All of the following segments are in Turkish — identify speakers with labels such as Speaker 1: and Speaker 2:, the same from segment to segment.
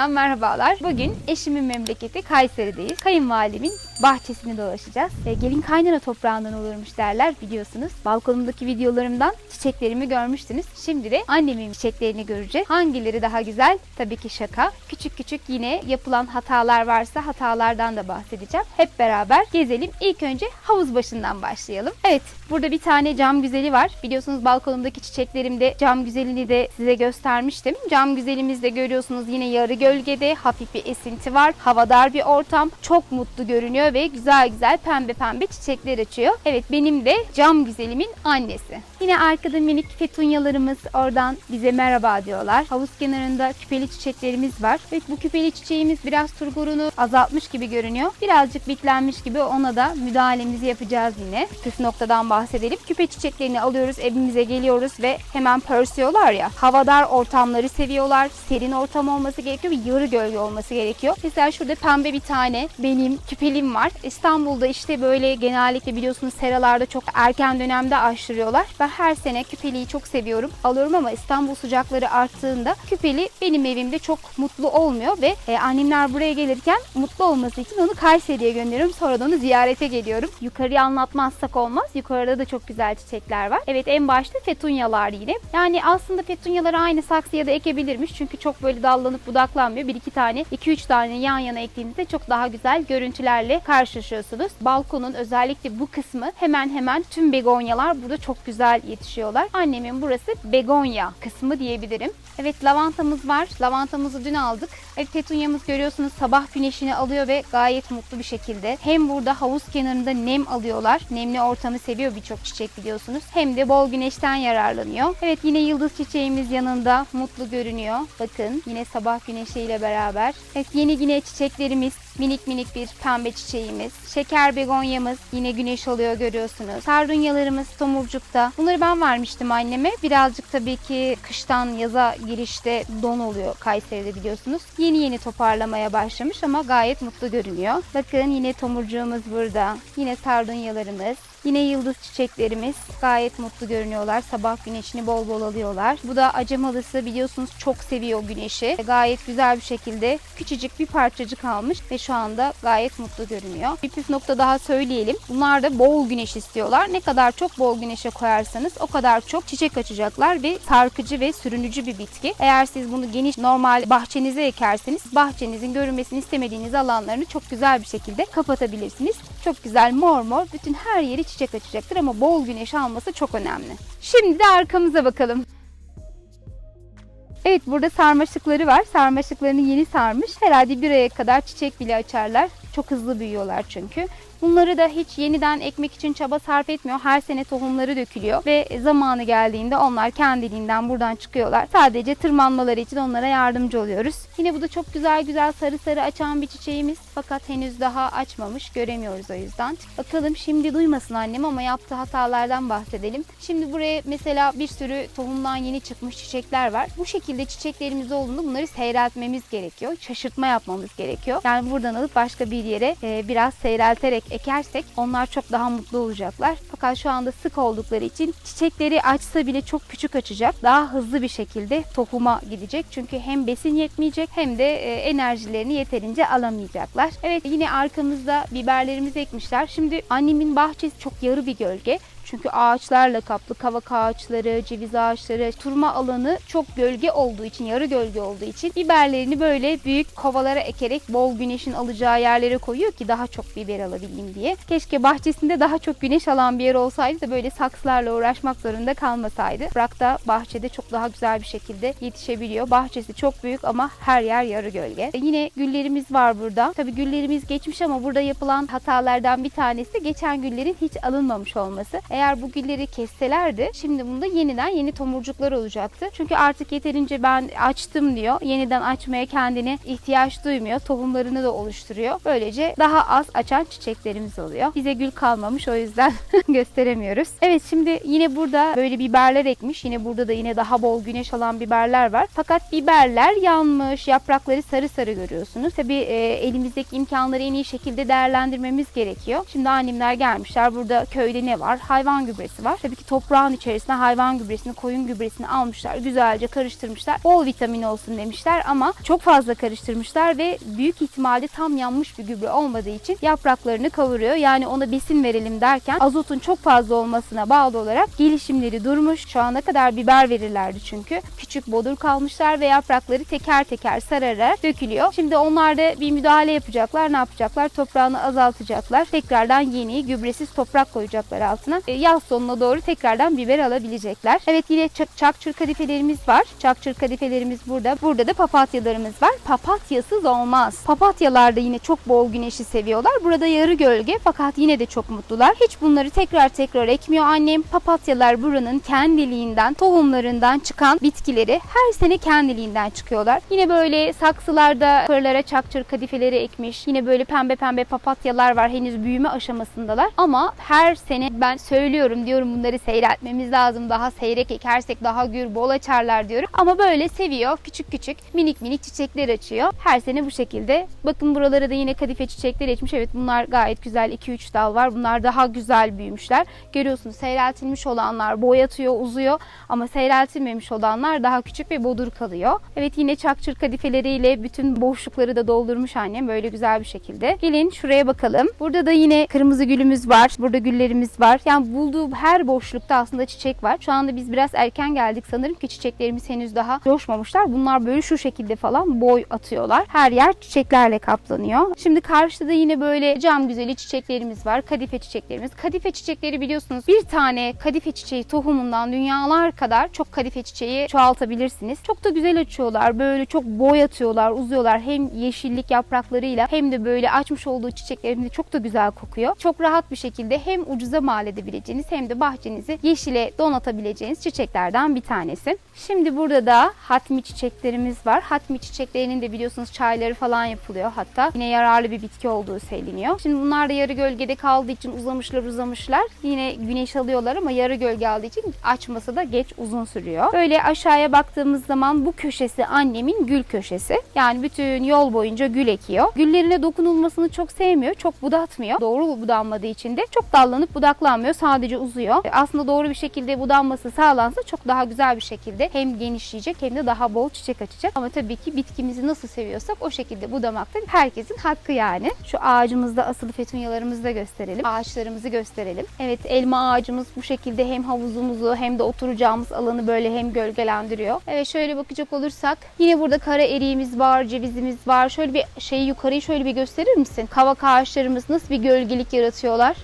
Speaker 1: kanalımdan merhabalar. Bugün eşimin memleketi Kayseri'deyiz. Kayınvalidemin bahçesini dolaşacağız. E, gelin kaynana toprağından olurmuş derler biliyorsunuz. Balkonumdaki videolarımdan çiçeklerimi görmüştünüz. Şimdi de annemin çiçeklerini göreceğiz. Hangileri daha güzel? Tabii ki şaka. Küçük küçük yine yapılan hatalar varsa hatalardan da bahsedeceğim. Hep beraber gezelim. İlk önce havuz başından başlayalım. Evet burada bir tane cam güzeli var. Biliyorsunuz balkonumdaki çiçeklerimde cam güzelini de size göstermiştim. Cam güzelimizde görüyorsunuz yine yarı gölgede hafif bir esinti var. Havadar bir ortam. Çok mutlu görünüyor ve güzel güzel pembe pembe çiçekler açıyor. Evet benim de cam güzelimin annesi. Yine arkada minik fetunyalarımız oradan bize merhaba diyorlar. Havuz kenarında küpeli çiçeklerimiz var. Evet bu küpeli çiçeğimiz biraz turgorunu azaltmış gibi görünüyor. Birazcık bitlenmiş gibi ona da müdahalemizi yapacağız yine. Püf noktadan bahsedelim. Küpe çiçeklerini alıyoruz evimize geliyoruz ve hemen pörsüyorlar ya. Havadar ortamları seviyorlar. Serin ortam olması gerekiyor ve yarı gölge olması gerekiyor. Mesela şurada pembe bir tane benim küpelim var. İstanbul'da işte böyle genellikle biliyorsunuz seralarda çok erken dönemde aşırıyorlar. Ben her sene küpeliyi çok seviyorum. Alıyorum ama İstanbul sıcakları arttığında küpeli benim evimde çok mutlu olmuyor ve e, annemler buraya gelirken mutlu olması için onu Kayseri'ye gönderiyorum. Sonra da onu ziyarete geliyorum. Yukarıyı anlatmazsak olmaz. Yukarıda da çok güzel çiçekler var. Evet en başta fetunyalar yine. Yani aslında fetunyaları aynı saksıya da ekebilirmiş. Çünkü çok böyle dallanıp budaklanmıyor. Bir iki tane, iki üç tane yan yana ektiğinizde çok daha güzel görüntülerle karşılaşıyorsunuz. Balkonun özellikle bu kısmı hemen hemen tüm begonyalar burada çok güzel yetişiyorlar. Annemin burası begonya kısmı diyebilirim. Evet lavantamız var. Lavantamızı dün aldık. Evet petunyamız görüyorsunuz sabah güneşini alıyor ve gayet mutlu bir şekilde. Hem burada havuz kenarında nem alıyorlar. Nemli ortamı seviyor birçok çiçek biliyorsunuz. Hem de bol güneşten yararlanıyor. Evet yine yıldız çiçeğimiz yanında mutlu görünüyor. Bakın yine sabah güneşiyle beraber. Evet yeni yine çiçeklerimiz minik minik bir pembe çiçeğimiz. Şeker begonyamız yine güneş oluyor görüyorsunuz. Sardunyalarımız tomurcukta. Bunları ben vermiştim anneme. Birazcık tabii ki kıştan yaza girişte don oluyor Kayseri'de biliyorsunuz. Yeni yeni toparlamaya başlamış ama gayet mutlu görünüyor. Bakın yine tomurcuğumuz burada. Yine sardunyalarımız. Yine yıldız çiçeklerimiz gayet mutlu görünüyorlar. Sabah güneşini bol bol alıyorlar. Bu da acemalısı biliyorsunuz çok seviyor güneşi. Gayet güzel bir şekilde küçücük bir parçacık almış ve şu anda gayet mutlu görünüyor. Bir püf nokta daha söyleyelim. Bunlar da bol güneş istiyorlar. Ne kadar çok bol güneşe koyarsanız o kadar çok çiçek açacaklar ve sarkıcı ve sürünücü bir bitki. Eğer siz bunu geniş normal bahçenize ekerseniz bahçenizin görünmesini istemediğiniz alanlarını çok güzel bir şekilde kapatabilirsiniz. Çok güzel mor mor bütün her yeri çiçek açacaktır ama bol güneş alması çok önemli. Şimdi de arkamıza bakalım. Evet burada sarmaşıkları var. Sarmaşıklarını yeni sarmış. Herhalde bir aya kadar çiçek bile açarlar. Çok hızlı büyüyorlar çünkü. Bunları da hiç yeniden ekmek için çaba sarf etmiyor. Her sene tohumları dökülüyor ve zamanı geldiğinde onlar kendiliğinden buradan çıkıyorlar. Sadece tırmanmaları için onlara yardımcı oluyoruz. Yine bu da çok güzel güzel sarı sarı açan bir çiçeğimiz. Fakat henüz daha açmamış. Göremiyoruz o yüzden. Bakalım şimdi duymasın annem ama yaptığı hatalardan bahsedelim. Şimdi buraya mesela bir sürü tohumdan yeni çıkmış çiçekler var. Bu şekilde çiçeklerimiz olduğunda bunları seyreltmemiz gerekiyor. Şaşırtma yapmamız gerekiyor. Yani buradan alıp başka bir yere e, biraz seyrelterek ekersek onlar çok daha mutlu olacaklar. Fakat şu anda sık oldukları için çiçekleri açsa bile çok küçük açacak. Daha hızlı bir şekilde tohuma gidecek. Çünkü hem besin yetmeyecek hem de e, enerjilerini yeterince alamayacaklar. Evet yine arkamızda biberlerimizi ekmişler. Şimdi annemin bahçesi çok yarı bir gölge. Çünkü ağaçlarla kaplı kavak ağaçları, ceviz ağaçları, turma alanı çok gölge olduğu için, yarı gölge olduğu için biberlerini böyle büyük kovalara ekerek bol güneşin alacağı yerlere koyuyor ki daha çok biber alabileyim diye. Keşke bahçesinde daha çok güneş alan bir yer olsaydı da böyle saksılarla uğraşmak zorunda kalmasaydı. Bırak da bahçede çok daha güzel bir şekilde yetişebiliyor. Bahçesi çok büyük ama her yer yarı gölge. E yine güllerimiz var burada. Tabii güllerimiz geçmiş ama burada yapılan hatalardan bir tanesi geçen güllerin hiç alınmamış olması. Eğer bu gülleri kesselerdi şimdi bunda yeniden yeni tomurcuklar olacaktı. Çünkü artık yeterince ben açtım diyor. Yeniden açmaya kendine ihtiyaç duymuyor. Tohumlarını da oluşturuyor. Böylece daha az açan çiçeklerimiz oluyor. Bize gül kalmamış o yüzden gösteremiyoruz. Evet şimdi yine burada böyle biberler ekmiş. Yine burada da yine daha bol güneş alan biberler var. Fakat biberler yanmış. Yaprakları sarı sarı görüyorsunuz. Tabii e, elimizdeki imkanları en iyi şekilde değerlendirmemiz gerekiyor. Şimdi annemler gelmişler. Burada köyde ne var? Hayvan gübresi var. Tabii ki toprağın içerisine hayvan gübresini, koyun gübresini almışlar. Güzelce karıştırmışlar. Bol vitamin olsun demişler ama çok fazla karıştırmışlar ve büyük ihtimalle tam yanmış bir gübre olmadığı için yapraklarını kavuruyor. Yani ona besin verelim derken azotun çok fazla olmasına bağlı olarak gelişimleri durmuş. Şu ana kadar biber verirlerdi çünkü. Küçük bodur kalmışlar ve yaprakları teker teker sararak dökülüyor. Şimdi onlar da bir müdahale yapacaklar. Ne yapacaklar? Toprağını azaltacaklar. Tekrardan yeni gübresiz toprak koyacaklar altına. E, yaz sonuna doğru tekrardan biber alabilecekler. Evet yine çak, çakçır kadifelerimiz var. Çakçır kadifelerimiz burada. Burada da papatyalarımız var. Papatyasız olmaz. Papatyalar da yine çok bol güneşi seviyorlar. Burada yarı gölge fakat yine de çok mutlular. Hiç bunları tekrar tekrar ekmiyor annem. Papatyalar buranın kendiliğinden, tohumlarından çıkan bitkileri her sene kendiliğinden çıkıyorlar. Yine böyle saksılarda fırlara çakçır kadifeleri ekmiş. Yine böyle pembe pembe papatyalar var. Henüz büyüme aşamasındalar. Ama her sene ben söylüyorum diyorum bunları seyretmemiz lazım. Daha seyrek ekersek daha gür bol açarlar diyorum. Ama böyle seviyor. Küçük küçük minik minik çiçekler açıyor. Her sene bu şekilde. Bakın buralara da yine kadife çiçekler açmış. Evet bunlar gayet güzel. 2-3 dal var. Bunlar daha güzel büyümüşler. Görüyorsunuz seyreltilmiş olanlar boyatıyor, uzuyor. Ama seyreltilmemiş olanlar daha küçük ve bodur kalıyor. Evet yine çakçır kadifeleriyle bütün boşlukları da doldurmuş annem böyle güzel bir şekilde. Gelin şuraya bakalım. Burada da yine kırmızı gülümüz var. Burada güllerimiz var. Yani bulduğu her boşlukta aslında çiçek var. Şu anda biz biraz erken geldik sanırım ki çiçeklerimiz henüz daha coşmamışlar. Bunlar böyle şu şekilde falan boy atıyorlar. Her yer çiçeklerle kaplanıyor. Şimdi karşıda da yine böyle cam güzeli çiçeklerimiz var. Kadife çiçeklerimiz. Kadife çiçekleri biliyorsunuz bir tane kadife çiçeği tohumundan dünyalar kadar çok kadife çiçeği çoğaltabilirsiniz. Çok da güzel açıyorlar. Böyle çok boy atıyorlar, uzuyorlar. Hem yeşillik yapraklarıyla hem de böyle açmış olduğu çiçeklerinde çok da güzel kokuyor. Çok rahat bir şekilde hem ucuza mal edebileceğiniz hem de bahçenizi yeşile donatabileceğiniz çiçeklerden bir tanesi. Şimdi burada da hatmi çiçeklerimiz var. Hatmi çiçeklerinin de biliyorsunuz çayları falan yapılıyor hatta. Yine yararlı bir bitki olduğu söyleniyor. Şimdi bunlar da yarı gölgede kaldığı için uzamışlar uzamışlar. Yine güneş alıyorlar ama yarı gölge aldığı için açması da geç uzun sürüyor. Böyle aşağıya baktığımız zaman bu köşesi annemin gül köşesi. Yani bütün yol boyunca gül ekiyor. Güllerine dokunulmasını çok sevmiyor. Çok budatmıyor. Doğru budanmadığı için de çok dallanıp budaklanmıyor. Sadece uzuyor. Aslında doğru bir şekilde budanması sağlansa çok daha güzel bir şekilde hem genişleyecek hem de daha bol çiçek açacak. Ama tabii ki bitkimizi nasıl seviyorsak o şekilde budamak da herkesin hakkı yani. Şu ağacımızda asılı fetunyalarımızı da gösterelim. Ağaçlarımızı gösterelim. Evet elma ağacımız bu şekilde hem havuzumuzu hem de oturacağımız alanı böyle hem gölgelendiriyor. Evet şöyle bakacak olursak yine burada kara eriğimiz var, cevizimiz var. Şöyle bir şeyi yukarıyı şöyle bir gösterir misin? Kavak ağaçlarımız nasıl bir gölgelik yaratıyorlar?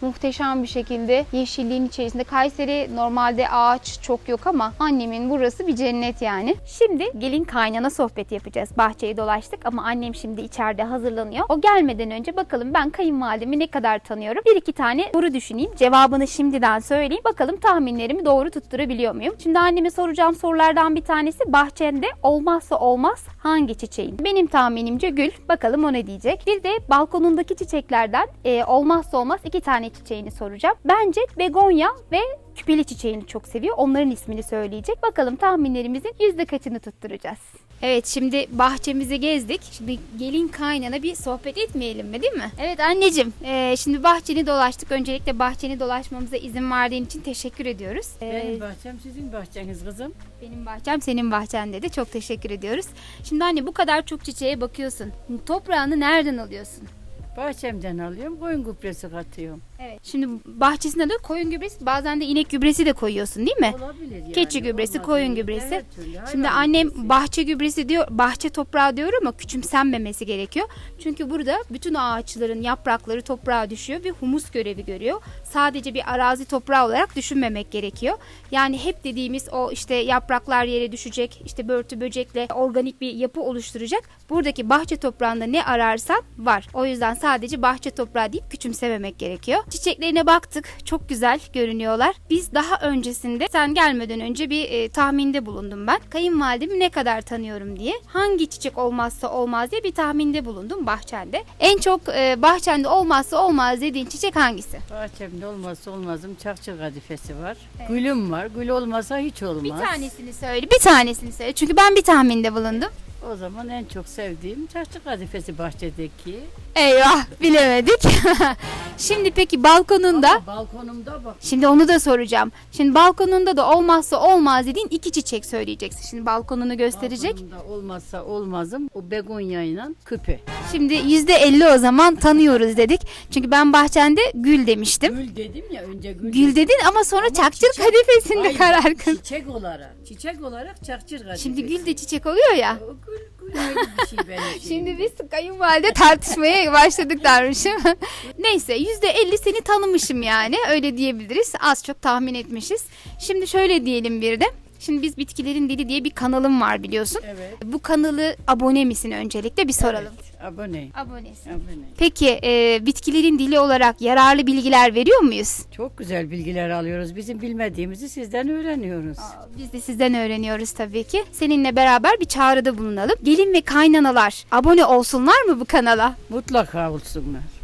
Speaker 1: Muhteşem bir şekilde yeşilliğin içerisinde. Kayseri normalde ağaç çok yok ama annemin burası bir cennet yani. Şimdi gelin kaynana sohbeti yapacağız. Bahçeyi dolaştık ama annem şimdi içeride hazırlanıyor. O gelmeden önce bakalım ben kayınvalidemi ne kadar tanıyorum. Bir iki tane soru düşüneyim. Cevabını şimdiden söyleyeyim. Bakalım tahminlerimi doğru tutturabiliyor muyum? Şimdi anneme soracağım sorulardan bir tanesi bahçende olmazsa olmaz hangi çiçeğin? Benim tahminimce gül. Bakalım o ne diyecek. Bir de balkonundaki çiçeklerden e, olmazsa olmaz iki tane çiçeğini soracağım. Bence begonya ve küpeli çiçeğini çok seviyor. Onların ismini söyleyecek. Bakalım tahminlerimizin yüzde kaçını tutturacağız. Evet şimdi bahçemizi gezdik. Şimdi gelin kaynana bir sohbet etmeyelim mi değil mi? Evet anneciğim e, şimdi bahçeni dolaştık. Öncelikle bahçeni dolaşmamıza izin verdiğin için teşekkür ediyoruz. E,
Speaker 2: Benim bahçem sizin bahçeniz kızım.
Speaker 1: benim bahçem senin bahçen dedi. Çok teşekkür ediyoruz. Şimdi anne bu kadar çok çiçeğe bakıyorsun. Toprağını nereden alıyorsun?
Speaker 2: Bahçemden alıyorum, koyun gübresi katıyorum.
Speaker 1: Evet. Şimdi bahçesinde de koyun gübresi bazen de inek gübresi de koyuyorsun değil mi?
Speaker 2: Olabilir yani.
Speaker 1: Keçi gübresi,
Speaker 2: olmaz
Speaker 1: koyun
Speaker 2: değil.
Speaker 1: gübresi.
Speaker 2: Türlü
Speaker 1: Şimdi annem
Speaker 2: gübresi.
Speaker 1: bahçe gübresi diyor, bahçe toprağı diyor ama küçümsenmemesi gerekiyor. Çünkü burada bütün ağaçların yaprakları toprağa düşüyor ve humus görevi görüyor. Sadece bir arazi toprağı olarak düşünmemek gerekiyor. Yani hep dediğimiz o işte yapraklar yere düşecek, işte börtü böcekle organik bir yapı oluşturacak. Buradaki bahçe toprağında ne ararsan var. O yüzden sadece bahçe toprağı deyip küçümsememek gerekiyor. Çiçeklerine baktık. Çok güzel görünüyorlar. Biz daha öncesinde sen gelmeden önce bir e, tahminde bulundum ben. Kayınvalidemi ne kadar tanıyorum diye. Hangi çiçek olmazsa olmaz diye bir tahminde bulundum bahçende. En çok e, bahçende olmazsa olmaz dediğin çiçek hangisi?
Speaker 2: Bahçemde olmazsa olmazım çakçı kadifesi var. Gülüm var. Gül olmasa hiç olmaz.
Speaker 1: Bir tanesini söyle. Bir tanesini söyle. Çünkü ben bir tahminde bulundum.
Speaker 2: O zaman en çok sevdiğim çakçı kadifesi bahçedeki.
Speaker 1: Eyvah bilemedik. Şimdi peki balkonunda
Speaker 2: Ama balkonumda bak.
Speaker 1: Şimdi onu da soracağım. Şimdi balkonunda da olmazsa olmaz dediğin iki çiçek söyleyeceksin. Şimdi balkonunu gösterecek.
Speaker 2: Balkonumda olmazsa olmazım o begonya ile küpe.
Speaker 1: Şimdi yüzde elli o zaman tanıyoruz dedik. Çünkü ben bahçende gül demiştim.
Speaker 2: Gül dedim ya önce gül.
Speaker 1: Gül dedin ama sonra
Speaker 2: Ama
Speaker 1: çakçır
Speaker 2: çiçek-
Speaker 1: kadifesinde
Speaker 2: Hayır,
Speaker 1: karar kıl.
Speaker 2: Çiçek olarak. Çiçek olarak çakçır kadifesi.
Speaker 1: Şimdi gül de çiçek oluyor ya.
Speaker 2: O gül, bir şey benim
Speaker 1: Şimdi
Speaker 2: şeyimde.
Speaker 1: biz kayınvalide tartışmaya başladık dermişim. Neyse yüzde elli seni tanımışım yani öyle diyebiliriz. Az çok tahmin etmişiz. Şimdi şöyle diyelim bir de. Şimdi biz Bitkilerin Dili diye bir kanalım var biliyorsun.
Speaker 2: Evet.
Speaker 1: Bu kanalı abone misin öncelikle bir soralım.
Speaker 2: Evet, abone.
Speaker 1: Abonesin.
Speaker 2: Abone.
Speaker 1: Peki e, bitkilerin dili olarak yararlı bilgiler veriyor muyuz?
Speaker 2: Çok güzel bilgiler alıyoruz. Bizim bilmediğimizi sizden öğreniyoruz.
Speaker 1: Biz de sizden öğreniyoruz tabii ki. Seninle beraber bir çağrıda bulunalım. Gelin ve kaynanalar abone olsunlar mı bu kanala?
Speaker 2: Mutlaka olsunlar.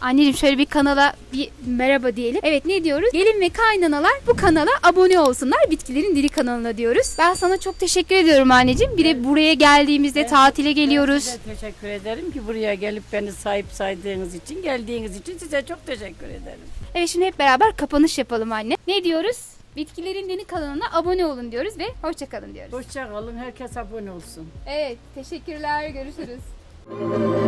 Speaker 1: Anneciğim şöyle bir kanala bir merhaba diyelim. Evet ne diyoruz? Gelin ve kaynanalar bu kanala abone olsunlar. Bitkilerin Dili kanalına diyoruz. Ben sana çok teşekkür ediyorum anneciğim. Bir de buraya geldiğimizde
Speaker 2: Ben-
Speaker 1: tatile
Speaker 2: Ben
Speaker 1: geliyoruz.
Speaker 2: size teşekkür ederim ki buraya gelip beni sahip saydığınız için, geldiğiniz için size çok teşekkür ederim.
Speaker 1: Evet şimdi hep beraber kapanış yapalım anne. Ne diyoruz? Bitkilerin Dili kanalına abone olun diyoruz ve hoşçakalın diyoruz.
Speaker 2: Hoşça kalın. Herkes abone olsun.
Speaker 1: Evet, teşekkürler. Görüşürüz.